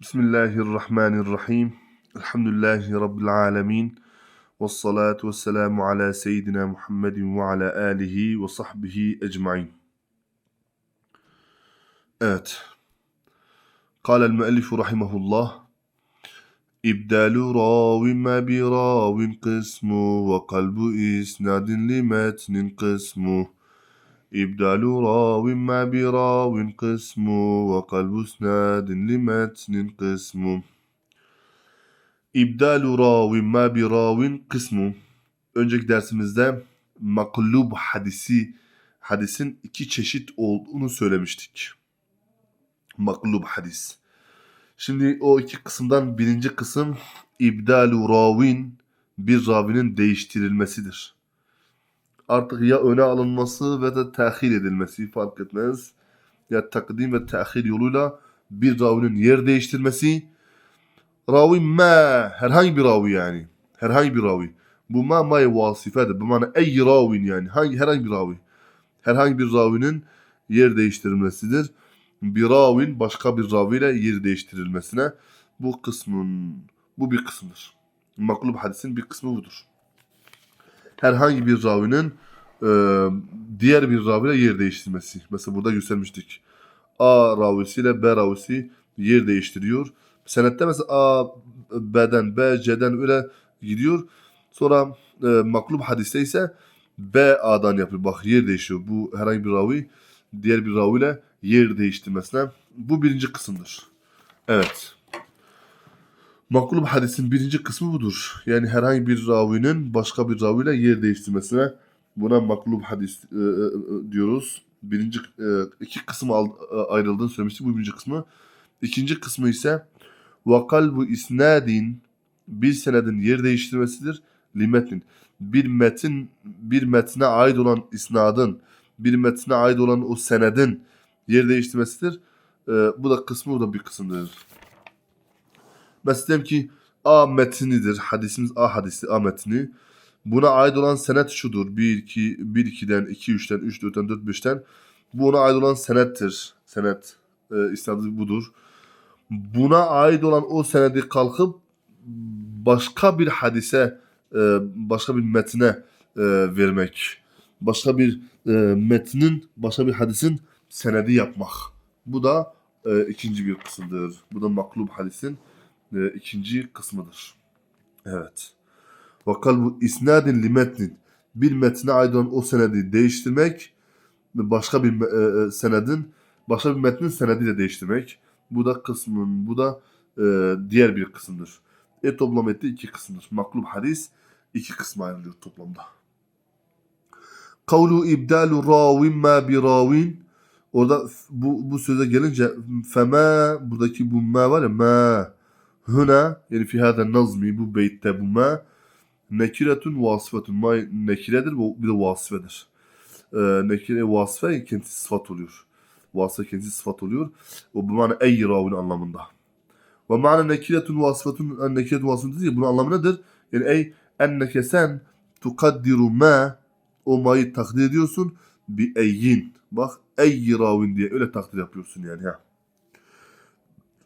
بسم الله الرحمن الرحيم. الحمد لله رب العالمين والصلاة والسلام على سيدنا محمد وعلى آله وصحبه أجمعين. آت. قال المؤلف رحمه الله إبدال راو ما براو قسمه وقلب إسناد لمتن قسمه. إبدال راو ما براو قسم وقلب إسناد لمتن قسم İbdalu ravin ma bi ravin kısmı. Önceki dersimizde maklub hadisi hadisin iki çeşit olduğunu söylemiştik. Maklub hadis. Şimdi o iki kısımdan birinci kısım ibdalu ravin bir ravinin değiştirilmesidir. Artık ya öne alınması ve de tehir edilmesi fark etmez. Ya takdim ve tehir yoluyla bir ravinin yer değiştirmesi Ravi ma herhangi bir ravi yani. Herhangi bir ravi. Bu ma ma vasifedir. Bu mana ey ravin yani. Hangi herhangi bir ravi. Herhangi bir ravinin yer değiştirilmesidir. Bir ravin başka bir raviyle yer değiştirilmesine bu kısmın bu bir kısımdır. Maklub hadisin bir kısmı budur. Herhangi bir ravinin e, diğer bir raviyle yer değiştirmesi. Mesela burada göstermiştik. A ravisiyle B ravisi yer değiştiriyor. Senette mesela A B'den B C'den öyle gidiyor. Sonra e, maklub hadiste ise B A'dan yapıyor. Bak yer değişiyor. Bu herhangi bir ravi diğer bir raviyle yer değiştirmesine. Bu birinci kısımdır. Evet. Maklub hadisin birinci kısmı budur. Yani herhangi bir ravinin başka bir raviyle yer değiştirmesine buna maklub hadis e, e, e, diyoruz. Birinci e, iki kısım al, e, ayrıldığını söylemiştik. Bu birinci kısmı. İkinci kısmı ise ve kalbu isnadin bir senedin yer değiştirmesidir. Limetin bir metin bir metne ait olan isnadın bir metne ait olan o senedin yer değiştirmesidir. Ee, bu da kısmı bu da bir kısımdır. Mesela ki A metnidir. Hadisimiz A hadisi A metni. Buna ait olan senet şudur. 1 2 1 2'den 2 3'ten 3 4'ten 4 5'ten bu ona ait olan senettir. Senet e, isnadı budur buna ait olan o senedi kalkıp başka bir hadise, e, başka bir metne e, vermek. Başka bir e, metnin, başka bir hadisin senedi yapmak. Bu da ikinci bir kısımdır. Bu da maklub hadisin ikinci kısmıdır. Evet. Ve kalbu isnadin li metnin. Bir metne ait o senedi değiştirmek başka bir senedin başka bir metnin senediyle değiştirmek. Bu da kısmın, bu da e, diğer bir kısımdır. E toplam etti iki kısımdır. Maklub hadis iki kısma ayrılıyor toplamda. Kavlu ibdalu ravin ma bi ravin Orada bu, bu söze gelince fema buradaki bu ma var ya ma huna yani fi hada nazmi bu beytte bu ma nekiretun vasıfetun ma nekiredir bir de vasıfedir. Ee, nekire vasıfe kendisi sıfat oluyor vasıta kendisi sıfat oluyor. O bu mana ey ravin anlamında. Ve mana nekiretun vasıfatun nekiretun vasıfatun değil. Bunun anlamı nedir? Yani ey enneke sen tukaddiru ma o ma'yı takdir ediyorsun bi eyyin. Bak ey ravin diye öyle takdir yapıyorsun yani ha.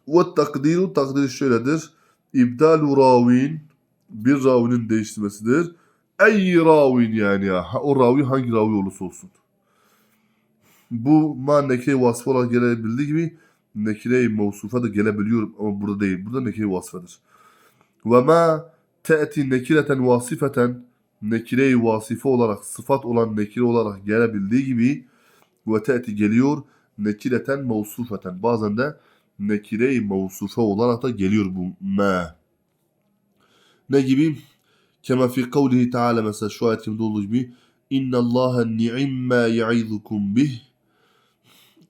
Ve takdiru takdiri şöyledir. İbdalu ravin bir ravinin değiştirmesidir. Ey ravin yani ya. O ravi hangi ravi olursa olsun bu ma nekire vasfı olarak gelebildiği gibi nekire-i mevsufa da gelebiliyor ama burada değil. Burada nekire vasfıdır. Ve ma te'ti nekireten vasifeten nekire-i vasife olarak sıfat olan nekire olarak gelebildiği gibi ve te'ti geliyor nekireten mevsufeten. Bazen de nekire-i mevsufe olarak da geliyor bu ma. Ne gibi? Kema fi kavlihi teala mesela şu ayet olduğu gibi İnna Allah ni'imma ya'izukum bih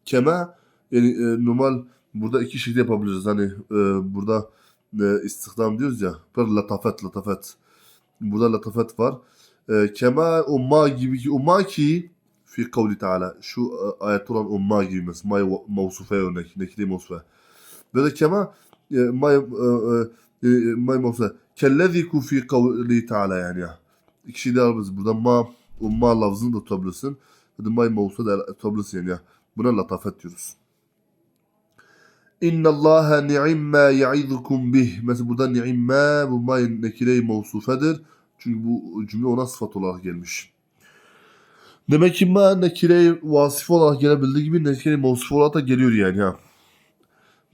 kema yani e, normal burada iki şekilde yapabiliriz. Hani e, burada e, istihdam diyoruz ya. Per latafet latafet. Burada latafet var. E, kema umma gibi ki umma ki fi kavli taala. Şu e, ayet olan umma gibi mesela. Mevsufe örnek. Nekli mevsufe. Ve de kema e, ma e, e, ma mevsufe. Kelleziku fi kavli taala yani ya. İki şey de alırız. Burada ma umma lafzını da tutabilirsin. Ve de ma mevsufe de tutabilirsin yani ya. Buna latafet diyoruz. İnna Allaha ni'imma ya'idukum bih. Mesela burada ni'imma bu ma nekire-i mevsufedir. Çünkü bu cümle ona sıfat olarak gelmiş. Demek ki ma nekire-i vasıf olarak gelebildiği gibi nekire-i mevsuf olarak da geliyor yani ha.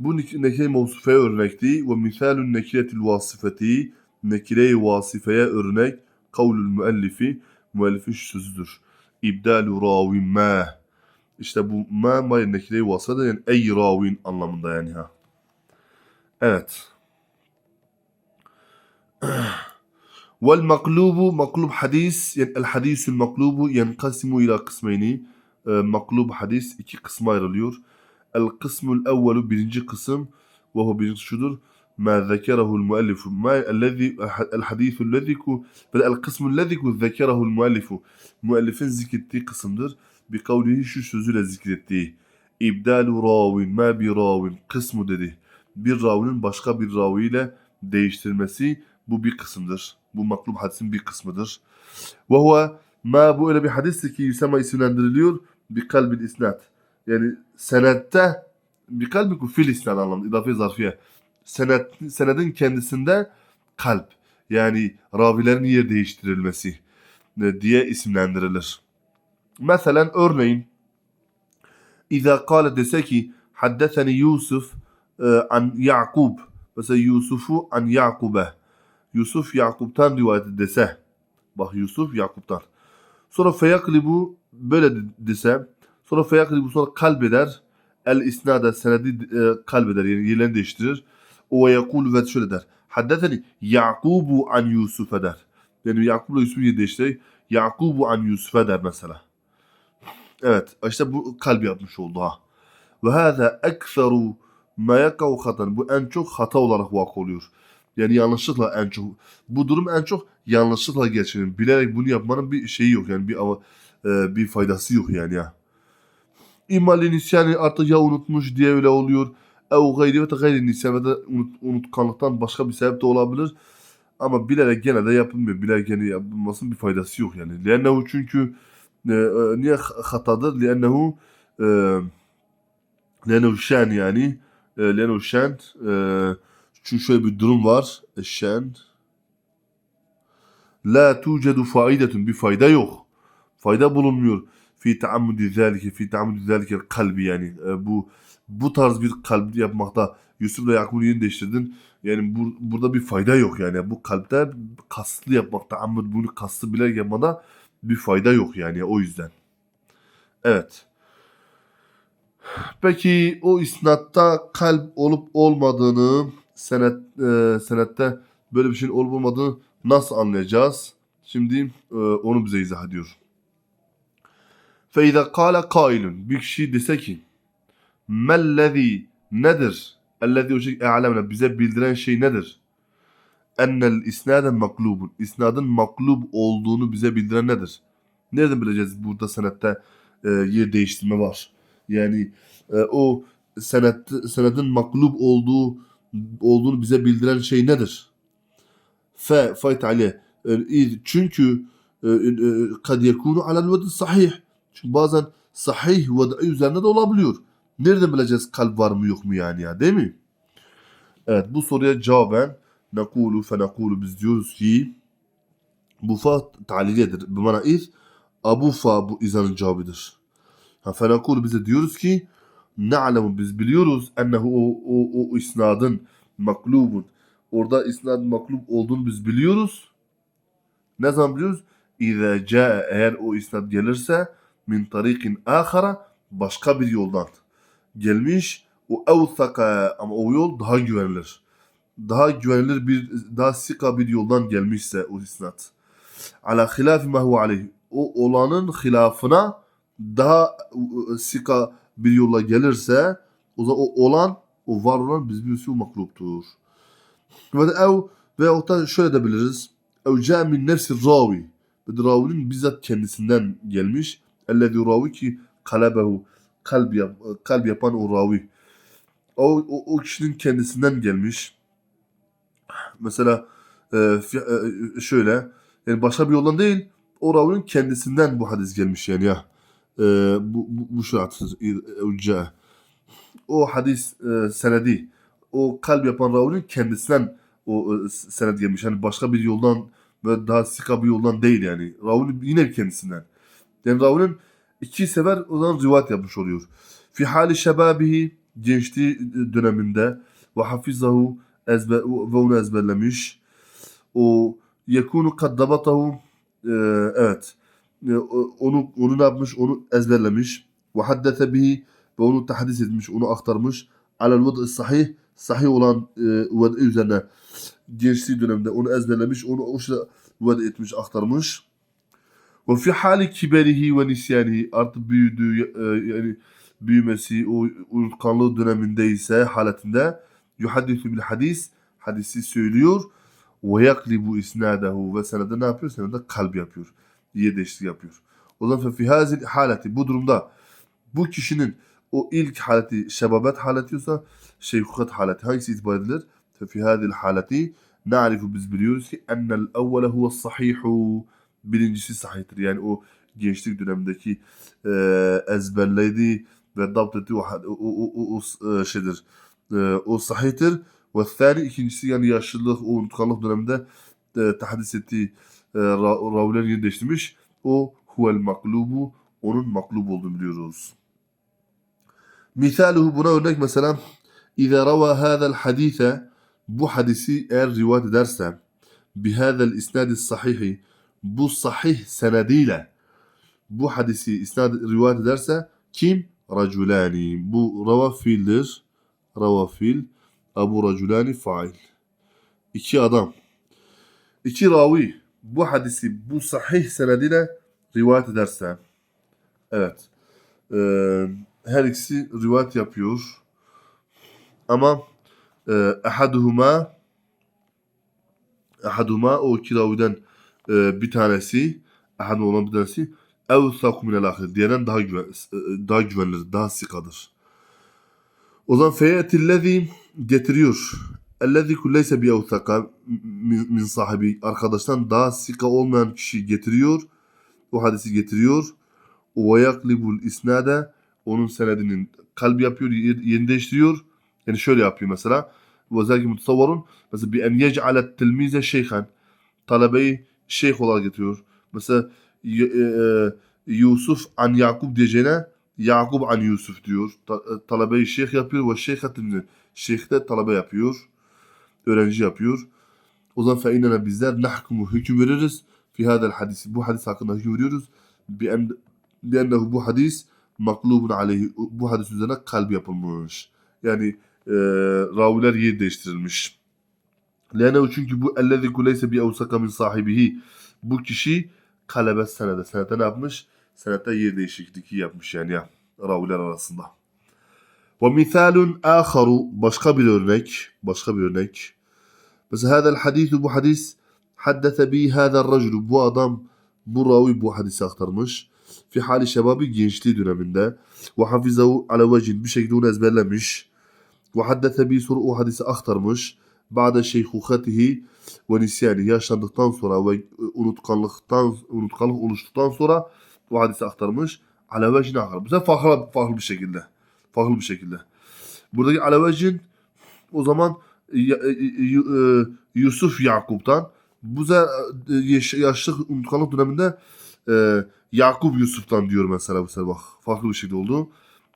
Bu nek- nekire-i mevsufeye örnekti. Ve misalun nekiretil vasifeti nekire-i vasifeye örnek kavlül müellifi müellifin şu sözüdür. İbdalu ravin ma. İşte bu ma ma nekire-i vasıfede yani ey ravin anlamında yani ha. Evet. Vel maklubu maklub hadis yani el hadisul maklubu yenkasimu ila kısmeyni. E, hadis iki kısma ayrılıyor. El kısmul evvelu birinci kısım ve hu birinci şudur. Ma zekerehu'l muallif. Ma ellezî el hadîsul lezîku bel el kısmul lezîku zekerehu'l muallifu. Muallifin zikrettiği kısımdır. Bi kavlihi şu sözüyle zikrettiği. İbdalu ravin ma bi ravin kısmı dedi. Bir ravinin başka bir raviyle değiştirmesi bu bir kısımdır. Bu maklum hadisin bir kısmıdır. Ve huve ma bu öyle bir hadistir ki yüsema isimlendiriliyor. Bi kalbil isnat. Yani senette bir kalbi fil isnat anlamında idafe zarfiye. Senet, senedin kendisinde kalp yani ravilerin yer değiştirilmesi e, diye isimlendirilir. Mesela örneğin İza kâle dese ki haddeseni Yusuf e, an Yakub mesela Yusuf'u an Yakub'e Yusuf Yakup'tan rivayet dese bak Yusuf Yakup'tan sonra feyaklibu böyle dese sonra feyaklibu sonra kalbeder el isnada senedi e, kalbeder yani yerlerini değiştirir o yakul ve şöyle der haddeseni Yakubu an Yusuf'e der yani Yakub'la Yusuf'u yer değiştirir Yakubu an Yusuf'e der mesela Evet işte bu kalp yapmış oldu ha. Ve hâzâ ekseru ma hatan. Bu en çok hata olarak vak oluyor. Yani yanlışlıkla en çok. Bu durum en çok yanlışlıkla geçiyor. Bilerek bunu yapmanın bir şeyi yok yani bir e, bir faydası yok yani ya. İmma nisyanı artık ya unutmuş diye öyle oluyor. Ev gayri ve gayri nisyan ve de unut, unutkanlıktan başka bir sebep de olabilir. Ama bilerek gene de yapılmıyor. Bilerek gene yapılmasının bir faydası yok yani. Lennehu çünkü e, e, niye hatadır? Lennehu e, Lennehu şen yani e, Lennehu şen e, çünkü şöyle bir durum var. Şen La tucedu faidetun bir fayda yok. Fayda bulunmuyor. Fi taammudi zalike fi taammudi zalike kalbi yani e, bu bu tarz bir kalp yapmakta Yusuf'la Yakup'u yeni değiştirdin. Yani bu, burada bir fayda yok yani. Bu kalpte kasıtlı yapmakta ama bunu kasıtlı bile yapmada bir fayda yok yani o yüzden. Evet. Peki o isnatta kalp olup olmadığını senet e, senette böyle bir şeyin olup olmadığını nasıl anlayacağız? Şimdi e, onu bize izah ediyor. فَاِذَا قَالَ قَائِلٌ Bir kişi dese ki Mellezi nedir? Ellezi o şey e'lemne bize bildiren şey nedir? Ennel isnaden maklubun. İsnadın maklub olduğunu bize bildiren nedir? Nereden bileceğiz burada senette e, yer değiştirme var? Yani e, o senet senedin maklub olduğu olduğunu bize bildiren şey nedir? Fe fayt ali. Çünkü e, kad yekunu alel vedi sahih. Çünkü bazen sahih vedi üzerinde de olabiliyor. Nereden bileceğiz kalp var mı yok mu yani ya değil mi? Evet bu soruya cevaben nekulu fe nekulu biz diyoruz ki bu fa taliliyedir. Bu mana iz abu fa bu izanın cevabıdır. Ha fe nekulu bize diyoruz ki na'lemu biz biliyoruz ennehu o, o, o isnadın maklubun orada isnadın maklub olduğunu biz biliyoruz. Ne zaman biliyoruz? İza eğer o isnad gelirse min tarikin ahara başka bir yoldan gelmiş. O evsaka ama o yol daha güvenilir. Daha güvenilir bir daha sika bir yoldan gelmişse o isnat. Ala hilafi ma huve. O olanın hilafına daha e, sika bir yolla gelirse o zaman o olan o var olan biz birisi makluptur. Ve de ev ve da şöyle de biliriz. Ev ca min nefsi ravi. Ravinin bizzat kendisinden gelmiş. Ravi ki kalebehu kalp, yap, kalp yapan o ravi. O, o, o kişinin kendisinden gelmiş. Mesela e, fi- e, şöyle yani başka bir yoldan değil o ravinin kendisinden bu hadis gelmiş yani ya. E, bu, bu, bu şarttır. Evca. o hadis e, senedi o kalp yapan ravinin kendisinden o e, senet gelmiş. Yani başka bir yoldan ve daha sika bir yoldan değil yani. Ravinin yine kendisinden. Ravinin iki sefer o zaman rivayet yapmış oluyor. Fi hali şebabihi gençliği döneminde. Ve hafizahu ezber, ve onu ezberlemiş. O yekunu kaddabatahu e, evet. E, onu onu ne yapmış? Onu ezberlemiş. Ve haddete bihi ve onu tahdis etmiş onu aktarmış. Alel vıd'ı sahih sahih olan e, vıd'ı üzerine. Gençliği döneminde onu ezberlemiş onu o şekilde vıd etmiş aktarmış ve fi hali kiberihi ve nisyanihi artık büyüdüğü e, yani büyümesi o unutkanlığı döneminde ise haletinde yuhaddisu bil hadis hadisi söylüyor ve yaklibu isnadahu ve senede ne yapıyor? Senede kalp yapıyor. Yer değişikliği yapıyor. O zaman fi hazil haleti bu durumda bu kişinin o ilk haleti şebabet haletiyorsa şeyhukat haleti hangisi itibar edilir? Fi hazil haleti na'rifu biz biliyoruz ki ennel evvele huve sahihu birincisi sahihtir. Yani o gençlik dönemindeki e, ezberlediği ve dapt ettiği o, o, o, o, e, şeydir. E, o sahihtir. Ve thani ikincisi yani yaşlılık, o unutkanlık döneminde e, tahdis ettiği e, ra- değiştirmiş. O huvel maklubu, onun maklub olduğunu biliyoruz. Misaluhu buna örnek mesela İza rava hâzel hadise bu hadisi eğer rivayet ederse bihâzel isnadi sahihi bu sahih senediyle bu hadisi isnad rivayet ederse kim? Raculani. Bu rava fiildir. Rava fiil. Abu Raculani fail. İki adam. İki ravi bu hadisi bu sahih senediyle rivayet ederse evet eee, her ikisi rivayet yapıyor ama eee ahaduhuma ahaduhuma o iki raviden eee, bir tanesi ahadu olan bir tanesi evsak minel ahir daha güven, daha güvenilir, daha sikadır. O zaman feyetillezi getiriyor. Ellezi kulleyse bi evsaka min sahibi arkadaştan daha sika olmayan kişi getiriyor. O hadisi getiriyor. Ve yaklibul isnade onun senedinin kalbi yapıyor, yerini değiştiriyor. Yani şöyle yapıyor mesela. Ve zelki mutasavvarun mesela bi en yec'alet tilmize şeyhan talebeyi şeyh olarak getiriyor. Mesela e, e, Yusuf an Yakub diyeceğine Yakub an Yusuf diyor. Ta, e, talebeyi şeyh yapıyor ve şeyh tilmize. Şeyh de talebe yapıyor. Öğrenci yapıyor. O zaman fe innena bizler nahkumu hüküm veririz. Fi hadel hadisi. Bu hadis hakkında hüküm veriyoruz. Bi en, bi ennehu bu hadis maklubun aleyhi. Bu hadis üzerine kalp yapılmış. Yani e, raviler yer değiştirilmiş. Lenehu çünkü bu ellezi kuleyse bi evsaka min sahibihi. Bu kişi kalebe senede. Senede ne yapmış? Senette yer değişikliği yapmış yani ya. Raviler arasında. Ve misalun aharu. Başka bir örnek. Başka bir örnek. Mesela hadel hadisu bu hadis haddese bi hadel raculu. Bu adam bu ravi bu hadisi aktarmış. Fi hali şebabi gençliği döneminde. Ve hafizahu ala vecin bir şekilde onu ezberlemiş. Ve haddese bi soru o hadisi aktarmış. Ba'de şeyhukatihi ve nisyani yaşlandıktan sonra ve unutkanlıktan unutkanlık oluştuktan sonra o hadisi aktarmış. Ala vecin aktarmış. Mesela farklı, farklı bir şekilde. Farklı bir şekilde. Buradaki ala vecin o zaman e, e, e, Yusuf Yakup'tan bu da e, yaş- yaşlı unutkanlık döneminde e, Yakup Yusuf'tan diyor mesela bu sefer bak. Farklı bir şekilde oldu.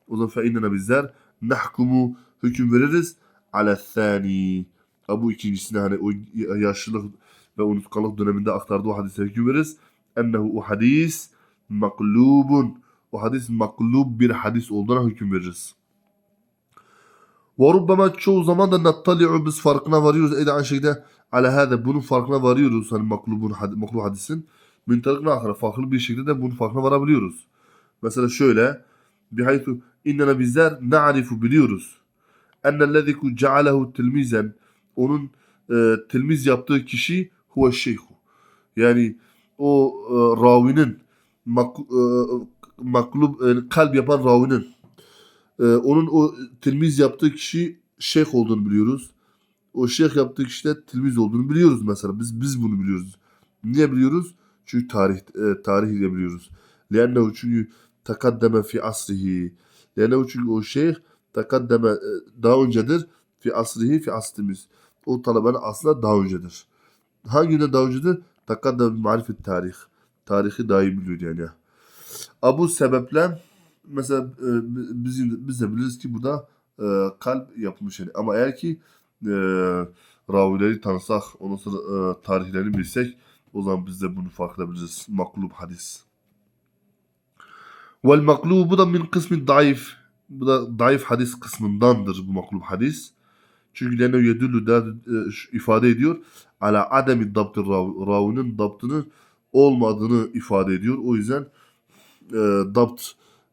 O zaman fe innena bizler nahkumu hüküm veririz ala thani. Ha, Bu ikincisine hani o yaşlılık ve unutkanlık döneminde aktardığı hadise hüküm veririz. Ennehu o hadis maklubun. O hadis maklub bir hadis olduğuna hüküm veririz. Ve rubbama çoğu zaman da nattali'u biz farkına varıyoruz. Eyde aynı şekilde ala hâde bunun farkına varıyoruz. Hani maklubun maklub hadisin. Min tarikna ahire farklı bir şekilde de bunun farkına varabiliyoruz. Mesela şöyle bihaytu innena bizler na'rifu biliyoruz. Ennellezî cealehu tilmizen onun e, tilmiz yaptığı kişi huve şeyhu. Yani o e, ravinin mak, e, maklub e, kalp yapan ravinin ee, onun o tilmiz yaptığı kişi şeyh olduğunu biliyoruz. O şeyh yaptığı kişi de tilmiz olduğunu biliyoruz mesela. Biz biz bunu biliyoruz. Niye biliyoruz? Çünkü tarih e, tarihiyle biliyoruz. Lennehu çünkü takaddeme fi asrihi. Lennehu çünkü o şeyh tekaddeme e, daha öncedir. Fi asrihi fi asrimiz. O talebenin aslında daha öncedir. Hangi yönde daha öncedir? Tekaddeme marifet tarih. Tarihi daha iyi biliyor yani. A bu sebeple mesela e, biz, biz de biliriz ki burada e, kalp yapılmış yani. Ama eğer ki e, ravileri tanısak, ondan sonra e, tarihlerini bilsek o zaman biz de bunu fark edebiliriz. Maklub hadis. Vel maklub bu da min kısmı daif. Bu da daif hadis kısmındandır bu maklub hadis. Çünkü lene yedüllü e, şu- ifade ediyor. Ala ademi dabtı rav, ravinin dabtının olmadığını ifade ediyor. O yüzden e, dabt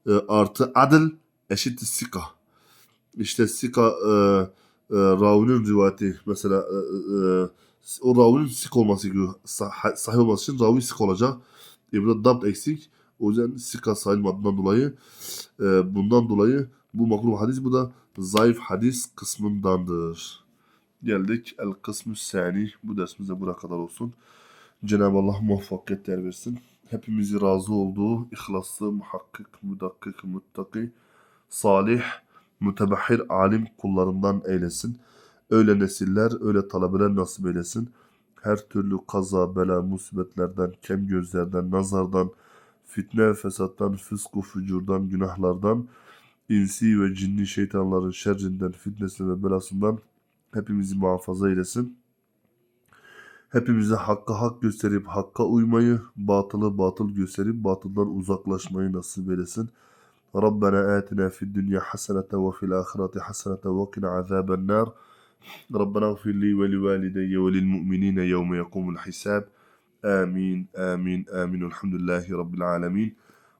e, artı adil eşittir sika. İşte sika e, e, ravinin rivayeti mesela e, e, o ravinin sik olması gerekiyor. Sah- sahih olması için ravi sik olacak. E burada dabt eksik. O yüzden sika sayılmadığından dolayı e, bundan dolayı bu makruh hadis bu da zayıf hadis kısmındandır. Geldik el kısmı sani. Bu dersimiz de buraya kadar olsun. Cenab-ı Allah muvaffakiyetler versin. Hepimizi razı olduğu, ihlaslı, muhakkik, mudakkik, muttaki, salih, mütebahhir, alim kullarından eylesin. Öyle nesiller, öyle talebeler nasip eylesin. Her türlü kaza, bela, musibetlerden, kem gözlerden, nazardan, fitne, fesattan, fısku, fücurdan, günahlardan, insi ve cinni şeytanların şerrinden, fitnesinden ve belasından hepimizi muhafaza eylesin. Hepimize hakka hak gösterip hakka uymayı, batılı batıl gösterip batıldan uzaklaşmayı nasip eylesin. Rabbena atina fid dünya hasenete ve fil ahireti hasenete ve kina azaben nar. ربنا اغفر لي ولوالدي وللمؤمنين يوم يقوم الحساب آمين آمين آمين الحمد لله رب العالمين